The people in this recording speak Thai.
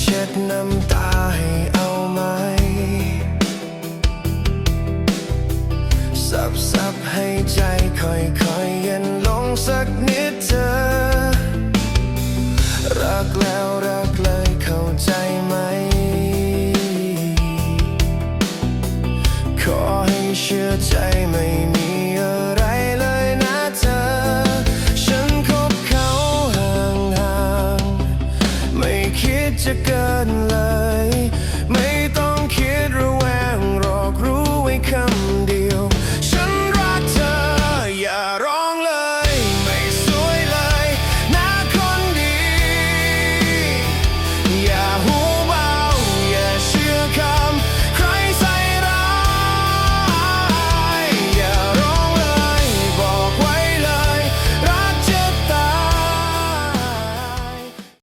เช็ดน้ำตาให้เอาไหม สับสับให้ใจค่อยๆเย็นลงสักนิดเธอ รักแล้วรักเลยเข้าใจไหม ขอให้เชื่อใจไม่ จะเกินเลย